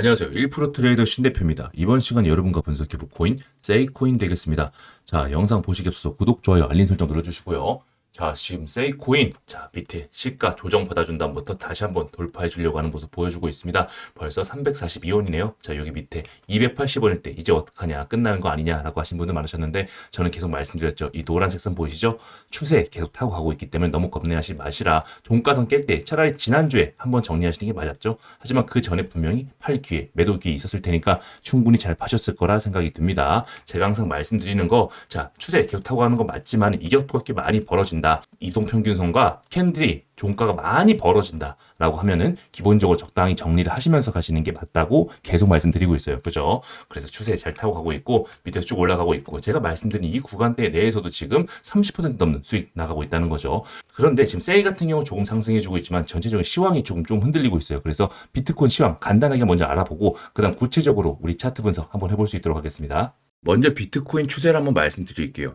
안녕하세요. 1% 트레이더 신대표입니다. 이번 시간 여러분과 분석해볼 코인, 세이코인 되겠습니다. 자, 영상 앞서 구독, 좋아요, 알림 설정 눌러주시고요. 자, 지금 세이 코인, 자, 밑에 시가 조정 받아준 다음부터 다시 한번 돌파해 주려고 하는 모습 보여주고 있습니다. 벌써 342원이네요. 자, 여기 밑에 280원일 때 이제 어떡하냐, 끝나는 거 아니냐라고 하신 분들 많으셨는데 저는 계속 말씀드렸죠. 이 노란색 선 보이시죠? 추세 계속 타고 가고 있기 때문에 너무 겁내하지 마시라. 종가선 깰 때 차라리 지난주에 한번 정리하시는 게 맞았죠. 하지만 그 전에 분명히 팔 기회, 매도 기회 있었을 테니까 충분히 잘 파셨을 거라 생각이 듭니다. 제가 항상 말씀드리는 거, 자, 추세 계속 타고 가는 거 맞지만 이격도가 많이 벌어진 다. 이동평균선과 캔들이 종가가 많이 벌어진다. 라고 하면은 기본적으로 적당히 정리를 하시면서 가시는 게 맞다고 계속 말씀드리고 있어요. 그죠? 그래서 추세 잘 타고 가고 있고 밑에서 쭉 올라가고 있고 제가 말씀드린 이 구간대 내에서도 지금 30% 넘는 수익 나가고 있다는 거죠. 그런데 지금 세이 같은 경우 조금 상승해주고 있지만 전체적인 시황이 조금 좀 흔들리고 있어요. 그래서 비트코인 시황 간단하게 먼저 알아보고 그다음 구체적으로 우리 차트 분석 한번 해볼 수 있도록 하겠습니다. 먼저 비트코인 추세를 한번 말씀드릴게요.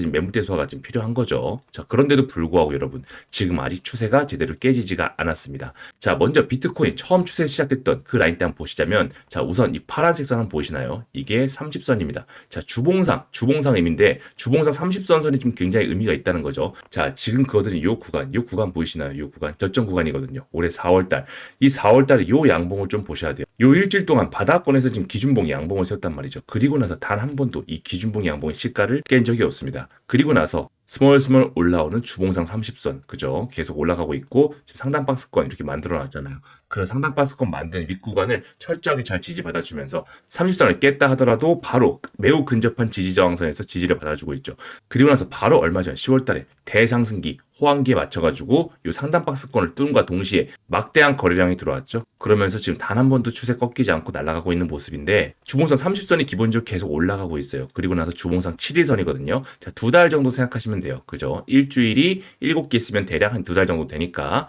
지금 매물대 소화가 좀 필요한 거죠. 자, 그런데도 불구하고 여러분, 지금 아직 추세가 제대로 깨지지가 않았습니다. 자, 먼저 비트코인 처음 추세 시작됐던 그 라인 때 한번 보시자면, 자, 우선 이 파란색 선 한번 보이시나요? 이게 30선입니다. 자, 주봉상, 주봉상 의미인데, 주봉상 30선 선이 좀 굉장히 의미가 있다는 거죠. 자, 지금 그거들이 요 구간, 요 구간 보이시나요? 요 구간, 저점 구간이거든요. 올해 4월달. 이 4월달에 요 양봉을 좀 보셔야 돼요. 요 일주일 동안 바닥권에서 지금 기준봉 양봉을 세웠단 말이죠. 그리고 나서 단 한 번도 이 기준봉 양봉의 시가를 깬 적이 없습니다. 그리고 나서 스멀스멀 올라오는 주봉상 30선 그죠? 계속 올라가고 있고 지금 상단 박스권 이렇게 만들어 놨잖아요. 그런 상단 박스권 만든 윗구간을 철저하게 잘 지지받아주면서 30선을 깼다 하더라도 바로 매우 근접한 지지 저항선에서 지지를 받아주고 있죠. 그리고 나서 바로 얼마 전 10월달에 대상승기 호황기에 맞춰가지고 이 상단 박스권을 뚫음과 동시에 막대한 거래량이 들어왔죠. 그러면서 지금 단 한 번도 추세 꺾이지 않고 날아가고 있는 모습인데 주봉상 30선이 기본적으로 계속 올라가고 있어요. 그리고 나서 주봉상 7일선이거든요. 자, 두 달 정도 생각하시면 돼요. 그죠? 일주일이 7개 있으면 대략 한 두 달 정도 되니까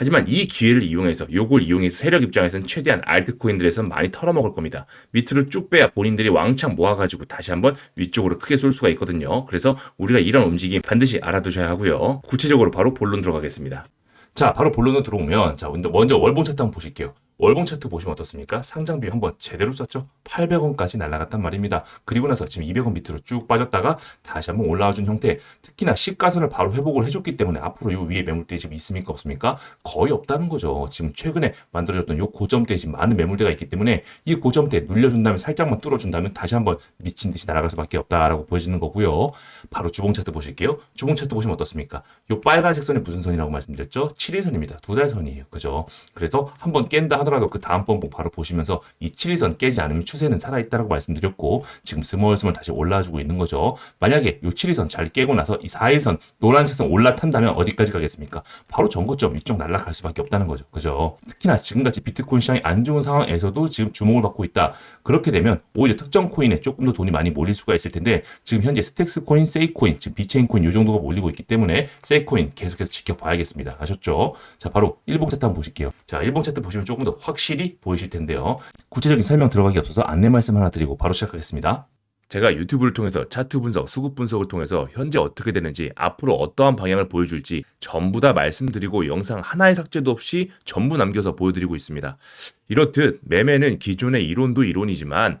하지만 이 기회를 이용해서 요걸 이용해서 세력 입장에서는 최대한 알트코인들에서 많이 털어먹을 겁니다. 밑으로 쭉 빼야 본인들이 왕창 모아가지고 다시 한번 위쪽으로 크게 쏠 수가 있거든요. 그래서 우리가 이런 움직임 반드시 알아두셔야 하고요. 구체적으로 바로 본론 들어가겠습니다. 자, 바로 본론으로 들어오면 자, 먼저, 월봉 차트 한번 보실게요. 월봉 차트 보시면 어떻습니까? 상장비 한번 제대로 썼죠? 800원까지 날아갔단 말입니다. 그리고 나서 지금 200원 밑으로 쭉 빠졌다가 다시 한번 올라와 준 형태. 특히나 시가선을 바로 회복을 해줬기 때문에 앞으로 요 위에 매물대 지금 있습니까? 없습니까? 거의 없다는 거죠. 지금 최근에 만들어졌던 요 고점대에 지금 많은 매물대가 있기 때문에 이 고점대 눌려준 다음에 살짝만 뚫어준다면 다시 한번 미친 듯이 날아갈 수밖에 없다라고 보여지는 거고요. 바로 주봉 차트 보실게요. 주봉 차트 보시면 어떻습니까? 요 빨간색 선이 무슨 선이라고 말씀드렸죠? 7일선입니다. 두 달 선이에요. 그죠? 그래서 한 번 깬다 하더라도 그 다음 번 바로 보시면서 이 7일선 깨지 않으면 추세는 살아있다라고 말씀드렸고 지금 스멀스멀 다시 올라와주고 있는 거죠. 만약에 요 7일선 잘 깨고 나서 이 4일선 노란색 선 올라탄다면 어디까지 가겠습니까? 바로 전고점 이쪽 날아갈 수밖에 없다는 거죠. 그죠? 특히나 지금같이 비트코인 시장이 안 좋은 상황에서도 지금 주목을 받고 있다. 그렇게 되면 오히려 특정 코인에 조금 더 돈이 많이 몰릴 수가 있을 텐데 지금 현재 스택스 코인, 세이 코인, 지금 비체인 코인 요 정도가 몰리고 있기 때문에 세이 코인 계속해서 지켜봐야겠습니다. 아셨죠? 자, 바로 일봉 차트 한번 보실게요. 자, 일봉 차트 보시면 조금 더 확실히 보이실 텐데요. 구체적인 설명 들어가기 앞서서 안내 말씀 하나 드리고 바로 시작하겠습니다. 제가 유튜브를 통해서 차트 분석, 수급 분석을 통해서 현재 어떻게 되는지, 앞으로 어떠한 방향을 보여줄지 전부 다 말씀드리고 영상 하나의 삭제도 없이 전부 남겨서 보여드리고 있습니다. 이렇듯 매매는 기존의 이론도 이론이지만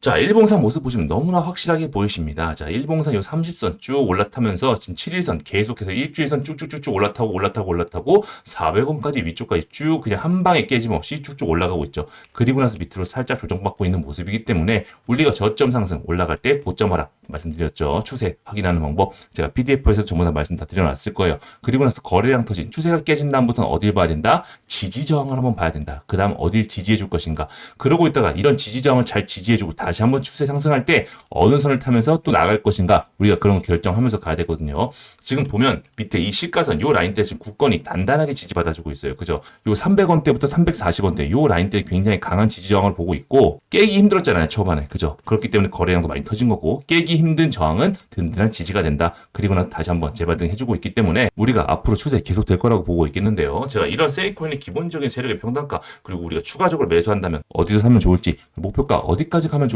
자, 일봉상 모습 보시면 너무나 확실하게 보이십니다. 자, 일봉상 요 30선 쭉 올라타면서 지금 7일선 계속해서 일주일선 쭉쭉쭉쭉 올라타고 올라타고 올라타고 400원까지 위쪽까지 쭉 그냥 한 방에 깨짐없이 쭉쭉 올라가고 있죠. 그리고 나서 밑으로 살짝 조정받고 있는 모습이기 때문에 우리가 저점 상승 올라갈 때 고점 하락 말씀드렸죠. 추세 확인하는 방법 제가 PDF에서 전부 다 말씀 다 드려놨을 거예요. 그리고 나서 거래량 터진 추세가 깨진 다음부터는 어딜 봐야 된다? 지지 저항을 한번 봐야 된다. 그 다음 어딜 지지해 줄 것인가. 그러고 있다가 이런 지지 저항을 잘 지지해주고 다시 한번 추세 상승할 때 어느 선을 타면서 또 나갈 것인가. 우리가 그런 거 결정하면서 가야 되거든요. 지금 보면 밑에 이 시가선 요 라인대 지금 국건이 단단하게 지지받아주고 있어요. 그죠? 요 300원 대부터 340원 대 요 라인대 굉장히 강한 지지 저항을 보고 있고 깨기 힘들었잖아요. 초반에. 그죠? 그렇기 때문에 거래량도 많이 터진 거고 깨기 힘든 저항은 든든한 지지가 된다. 그리고 나서 다시 한번 재발등 해주고 있기 때문에 우리가 앞으로 추세 계속 될 거라고 보고 있겠는데요. 제가 이런 세이코인의 기본적인 세력의 평단가 그리고 우리가 추가적으로 매수한다면 어디서 사면 좋을지 목표가 어디까지 가면 좋을지